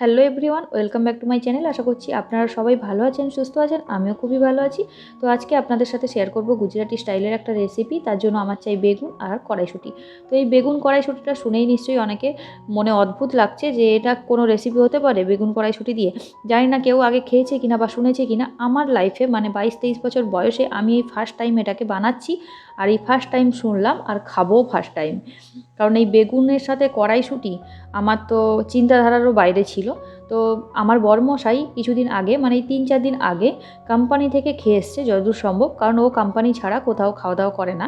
Hello everyone, welcome back to my channel. আশা করছি আপনারা সবাই ভালো আছেন, সুস্থ আছেন, আমিও খুবই ভালো আছি। তো আজকে আপনাদের সাথে শেয়ার করব গুজরাটি স্টাইলের একটা রেসিপি তার জন্য আমার চাই বেগুন আর কড়াইশুঁটি। তো এই বেগুন কড়াইশুঁটিটা শুনেই নিশ্চয়ই অনেকে মনে অদ্ভুত লাগছে যে এটা কোনো রেসিপি হতে পারে বেগুন কড়াইশুঁটি দিয়ে। জানি না কেউ আগে খেয়েছে কিনা বা শুনেছে কিনা। আমার লাইফে মানে বাইশ তেইশ বছর বয়সে আমি এই ফার্স্ট টাইম এটাকে বানাচ্ছি। আর এই ফার্স্ট টাইম শুনলাম আর খাবোও ফার্স্ট টাইম কারণ এই বেগুনের সাথে কড়াইশুঁটি আমার তো চিন্তাধারারও বাইরে ছিল। তো আমার বরমশাই কিছুদিন আগে মানে তিন চার দিন আগে কোম্পানি থেকে খেয়ে এসছে, যতদূর সম্ভব। কারণ ও কোম্পানি ছাড়া কোথাও খাওয়া দাওয়া করে না।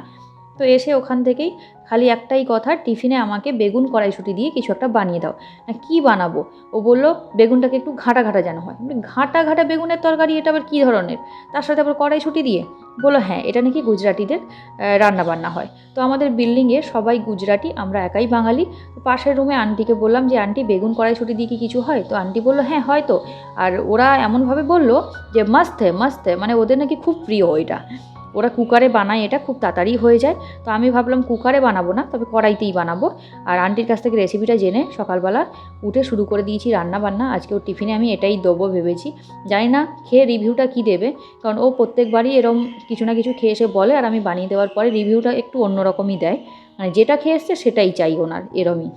তো এসে ওখান থেকেই খালি একটাই কথা, টিফিনে আমাকে বেগুন কড়াইশুঁটি দিয়ে কিছু একটা বানিয়ে দাও। কী বানাবো? ও বলল, বেগুনটাকে একটু ঘাঁটা ঘাঁটা যেন হয়। ঘাঁটা ঘাঁটা বেগুনের তরকারি, এটা আবার কী ধরনের? তার সাথে আবার কড়াইশুঁটি দিয়ে বলল হ্যাঁ এটা নাকি গুজরাটিদের রান্না বান্না হয়। তো আমাদের বিল্ডিংয়ে সবাই গুজরাটি, আমরা একাই বাঙালি। পাশের রুমে আন্টিকে বললাম যে, আন্টি, বেগুন কড়াইশুঁটি দিয়ে কি কিছু হয়? তো আন্টি বলল হ্যাঁ হয়তো আর ওরা এমনভাবে বলল যে, মাস্ত মাস্ত মানে ওদের নাকি খুব প্রিয় এটা ওরা কুকারে বানায়, এটা খুব তাড়াতাড়ি হয়ে যায়। তো আমি ভাবলাম কুকারে বানাবো না, তবে কড়াইতেই বানাবো। আর আন্টির কাছ থেকে রেসিপিটা জেনে সকালবেলা উঠে শুরু করে দিয়েছি রান্না বান্না আজকে ওর টিফিনে আমি এটাই দেবো ভেবেছি। জানি না খেয়ে রিভিউটা কী দেবে, কারণ ও প্রত্যেকবারই এরম কিছু না কিছু খেয়ে এসে বলে, আর আমি বানিয়ে দেওয়ার পরে রিভিউটা একটু অন্যরকমই দেয়। মানে যেটা খেয়ে এসছে সেটাই চাই ওনার, এরমই।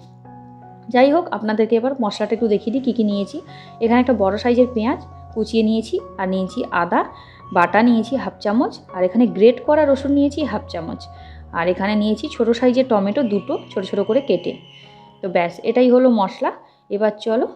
যাই হোক, আপনাদেরকে এবার মশলাটা একটু দেখিয়ে দিই, কী কী নিয়েছি। এখানে একটা বড় সাইজের পেঁয়াজ কুচিয়ে নিয়েছি, আর নিয়েছি আদা। বাটা নিয়েছি হাফ চামচ, আর এখানে গ্রেট করা রসুন নিয়েছি হাফ চামচ। আর এখানে নিয়েছি ছোটো সাইজের টমেটো দুটো, ছোটো ছোটো করে কেটে। তো ব্যাস, এটাই হলো মশলা। এবার চলো,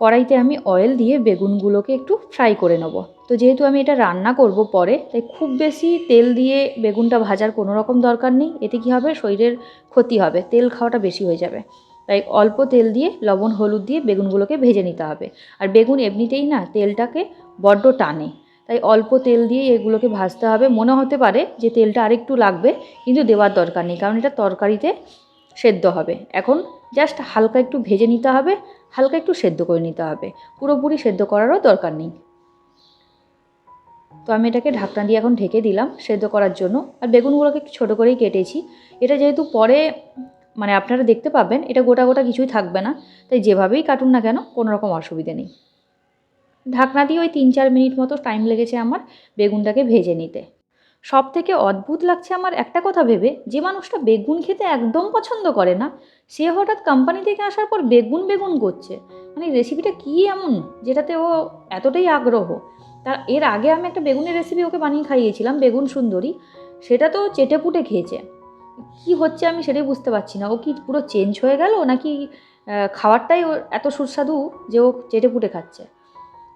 কড়াইতে আমি অয়েল দিয়ে বেগুনগুলোকে একটু ফ্রাই করে নেব। তো যেহেতু আমি এটা রান্না করব পরে, তাই খুব বেশি তেল দিয়ে বেগুনটা ভাজার কোনো রকম দরকার নেই। এতে কী হবে? শরীরের ক্ষতি হবে, তেল খাওয়াটা বেশি হয়ে যাবে। তাই অল্প তেল দিয়ে লবণ, হলুদ দিয়ে বেগুনগুলোকে ভেজে নিতে হবে। আর বেগুন এমনিতেই না, তেলটাকে বড্ড টানে। তাই অল্প তেল দিয়ে এগুলোকে ভাজতে হবে। মনে হতে পারে যে তেলটা আরেকটু লাগবে, কিন্তু দেওয়ার দরকার নেই, কারণ এটা তরকারিতে সেদ্ধ হবে। এখন জাস্ট হালকা একটু ভেজে নিতে হবে, হালকা একটু সেদ্ধ করে নিতে হবে। পুরোপুরি সেদ্ধ করারও দরকার নেই। তো আমি এটাকে ঢাকনা দিয়ে এখন ঢেকে দিলাম সেদ্ধ করার জন্য। আর বেগুনগুলোকে একটু ছোটো করেই কেটেছি। এটা যেহেতু পরে মানে আপনারা দেখতে পাবেন, এটা গোটা গোটা কিছুই থাকবে না। তাই যেভাবেই কাটুন না কেন, কোনো রকম অসুবিধে নেই। ঢাকনা দিয়ে ওই তিন চার মিনিট মতো টাইম লেগেছে আমার বেগুনটাকে ভেজে নিতে। সব থেকে অদ্ভুত লাগছে আমার একটা কথা ভেবে, যে মানুষটা বেগুন খেতে একদম পছন্দ করে না, সে হঠাৎ কোম্পানি থেকে আসার পর বেগুন বেগুন করছে। মানে রেসিপিটা কী এমন, যেটাতে ও এতটাই আগ্রহ? তার এর আগে আমি একটা বেগুনের রেসিপি ওকে বানিয়ে খাইয়েছিলাম, বেগুন সুন্দরী, সেটা তো চেটে পুটে খেয়েছে। কি হচ্ছে আমি সেটাই বুঝতে পারছি না। ও কি পুরো চেঞ্জ হয়ে গেল, নাকি খাবারটাই এত সুস্বাদু যে ও চেটে পুটে খাচ্ছে?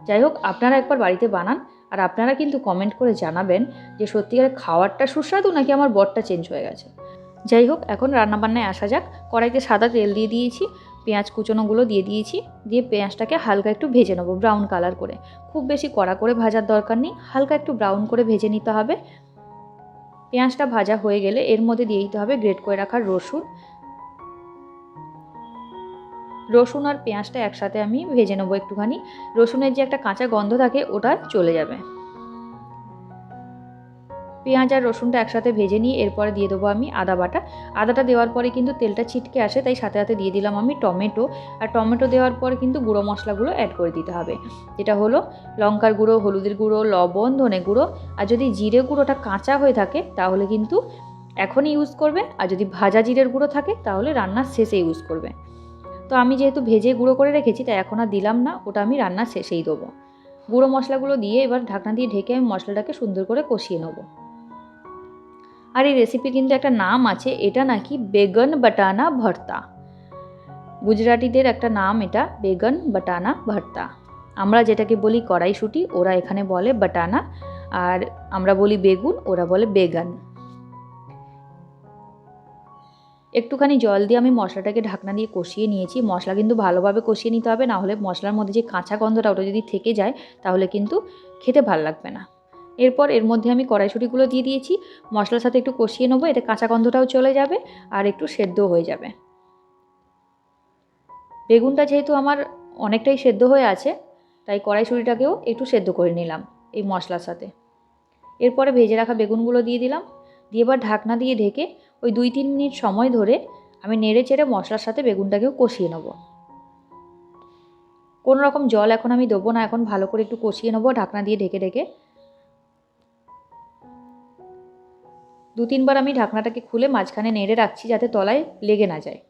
যাই হোক, আপনারা একবার বাড়িতে বানান আর আপনারা কিন্তু কমেন্ট করে জানাবেন যে সত্যিকারের খাওয়ারটা সুস্বাদু নাকি আমার বরটা চেঞ্জ হয়ে গেছে। যাই হোক, এখন রান্নাবান্নায় আসা যাক। কড়াইতে সাদা তেল দিয়ে দিয়েছি, পেঁয়াজ কুচনোগুলো দিয়ে দিয়েছি, দিয়ে পেঁয়াজটাকে হালকা একটু ভেজে নেব ব্রাউন কালার করে। খুব বেশি কড়া করে ভাজার দরকার নেই, হালকা একটু ব্রাউন করে ভেজে নিতে হবে। পেঁয়াজটা ভাজা হয়ে গেলে এর মধ্যে দিয়ে দিতে হবে গ্রেট করে রাখা রসুন রসুন আর পেঁয়াজটা একসাথে আমি ভেজে নেব একটুখানি। রসুনের যে একটা কাঁচা গন্ধ থাকে, ওটা চলে যাবে। পেঁয়াজ আর রসুনটা একসাথে ভেজে নিয়ে এরপরে দিয়ে দেবো আমি আদা বাটা। আদাটা দেওয়ার পরে কিন্তু তেলটা ছিটকে আসে, তাই সাথে সাথে দিয়ে দিলাম আমি টমেটো। আর টমেটো দেওয়ার পরে কিন্তু গুঁড়ো মশলাগুলো অ্যাড করে দিতে হবে। যেটা হলো লঙ্কার গুঁড়ো, হলুদের গুঁড়ো, লবণ, ধনে গুঁড়ো। আর যদি জিরে গুঁড়োটা কাঁচা হয়ে থাকে, তাহলে কিন্তু এখনই ইউজ করবে। আর যদি ভাজা জিরের গুঁড়ো থাকে, তাহলে রান্নার শেষে ইউজ করবে। তো আমি যেহেতু ভেজে গুঁড়ো করে রেখেছি, তাই এখন আর দিলাম না, ওটা আমি রান্নার শেষেই দেবো। গুঁড়ো মশলাগুলো দিয়ে এবার ঢাকনা দিয়ে ঢেকে আমি মশলাটাকে সুন্দর করে কষিয়ে নেব। আর এই রেসিপির কিন্তু একটা নাম আছে, এটা নাকি বেগন বাটানা ভর্তা। গুজরাটিদের একটা নাম এটা, বেগন বাটানা ভর্তা। আমরা যেটাকে বলি কড়াইশুঁটি, ওরা এখানে বলে বাটানা, আর আমরা বলি বেগুন, ওরা বলে বেগন। একটুখানি জল দিয়ে আমি মশলাটাকে ঢাকনা দিয়ে কষিয়ে নিয়েছি। মশলা কিন্তু ভালোভাবে কষিয়ে নিতে হবে না হলে মশলার মধ্যে যে কাঁচা গন্ধটা ওটা যদি থেকে যায়, তাহলে কিন্তু খেতে ভালো লাগবে না। এরপর এর মধ্যে আমি কড়াইশুঁটিগুলো দিয়ে দিয়েছি। মশলার সাথে একটু কষিয়ে নেব, এতে কাঁচা গন্ধটাও চলে যাবে আর একটু সেদ্ধ হয়ে যাবে। বেগুনটা যেহেতু আমার অনেকটাই সেদ্ধ হয়ে আছে, তাই কড়াইশুঁটিটাকেও একটু সেদ্ধ করে নিলাম এই মশলার সাথে। এরপরে ভেজে রাখা বেগুনগুলো দিয়ে দিলাম। দিয়ে এবার ঢাকনা দিয়ে ঢেকে ওই দুই তিন মিনিট সময় ধরে আমি নেড়ে চেড়ে মশলার সাথে বেগুনটাকেও কষিয়ে নেব। কোনো রকম জল এখন আমি দেবো না, এখন ভালো করে একটু কষিয়ে নেব, ঢাকনা দিয়ে ঢেকে ঢেকে। দু তিনবার আমি ঢাকনাটাকে খুলে মাঝখানে নেড়ে রাখছি যাতে তলায় লেগে না যায়।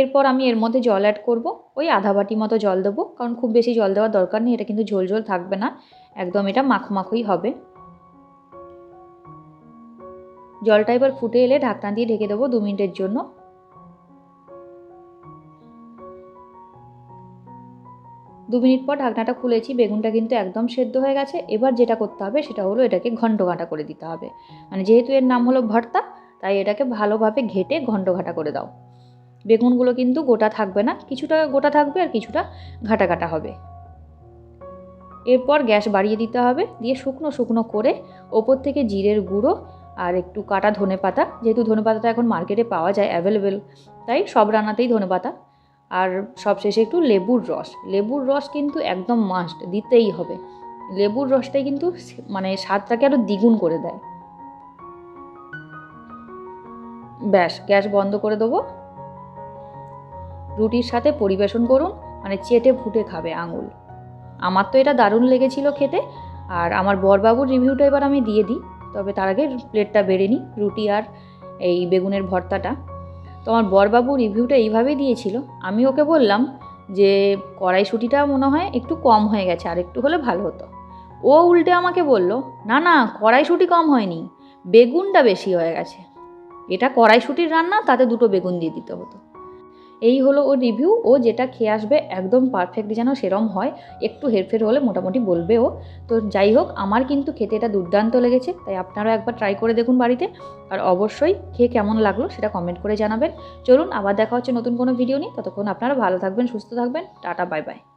এরপর আমি এর মধ্যে জল অ্যাড করব। ওই আধা বাটি মতো জল দেবো, কারণ খুব বেশি জল দেওয়ার দরকার নেই, এটা কিন্তু ঝোল ঝোল থাকবে না। একদম এটা মাখো মাখোই হবে। জলটা এবার ফুটে এলে ঢাকনা দিয়ে ঢেকে দেবো দু মিনিটের জন্য। দু মিনিট পর ঢাকনাটা খুলেছি, বেগুনটা কিন্তু একদম সেদ্ধ হয়ে গেছে। এবার যেটা করতে হবে সেটা হলো এটাকে ঘন্ট ঘাঁটা করে দিতে হবে। মানে যেহেতু এর নাম হলো ভর্তা, তাই এটাকে ভালোভাবে ঘেটে ঘন্ট ঘাঁটা করে দাও। বেগুনগুলো কিন্তু গোটা থাকবে না, কিছুটা গোটা থাকবে আর কিছুটা ঘাটা ঘাটা হবে। এরপর গ্যাস বাড়িয়ে দিতে হবে, দিয়ে শুকনো শুকনো করে ওপর থেকে জিরের গুঁড়ো আর একটু কাটা ধনে পাতা, যেহেতু ধনে পাতাটা এখন মার্কেটে পাওয়া যায় অ্যাভেলেবেল তাই সব রান্নাতেই ধনে পাতা। আর সবশেষে একটু লেবুর রস লেবুর রস কিন্তু একদম মাস্ট দিতেই হবে। লেবুর রসটাই কিন্তু মানে স্বাদটাকে আরও দ্বিগুণ করে দেয়। ব্যাস, গ্যাস বন্ধ করে দেবো। রুটির সাথে পরিবেশন করুন মানে চেটে ফুটে খাবে আঙুল। আমার তো এটা দারুণ লেগেছিল খেতে, আর আমার বরবাবুর রিভিউটা এবার আমি দিয়ে দিই, তবে তার আগে প্লেটটা বেড়ে নিই, রুটি আর এই বেগুনের ভর্তাটা। তো আমার বরবাবু রিভিউটা এইভাবেই দিয়েছিল, আমি ওকে বললাম যে কড়াইশুটিটা মনে হয় একটু কম হয়ে গেছে, আর একটু হলে ভালো হতো। ও উল্টে আমাকে বলল, না না, কড়াইশুটি কম হয়নি, বেগুনটা বেশি হয়ে গেছে। এটা কড়াইশুটির রান্না, তাতে দুটো বেগুন দিয়ে দিতে হতো। এই হলো ও রিভিউ ও যেটা খেয়ে আসবে একদম পারফেক্ট যেন সেরম হয়। একটু হেরফের হলে মোটামুটি বলবে ও। তো যাই হোক, আমার কিন্তু খেতে এটা দুর্দান্ত লেগেছে। তাই আপনারাও একবার ট্রাই করে দেখুন বাড়িতে। আর অবশ্যই খেয়ে কেমন লাগল সেটা কমেন্ট করে জানাবেন। চলুন, আবার দেখা হচ্ছে নতুন কোনো ভিডিও নিয়ে। ততক্ষণ আপনারা ভালো থাকবেন, সুস্থ থাকবেন। Tata bye bye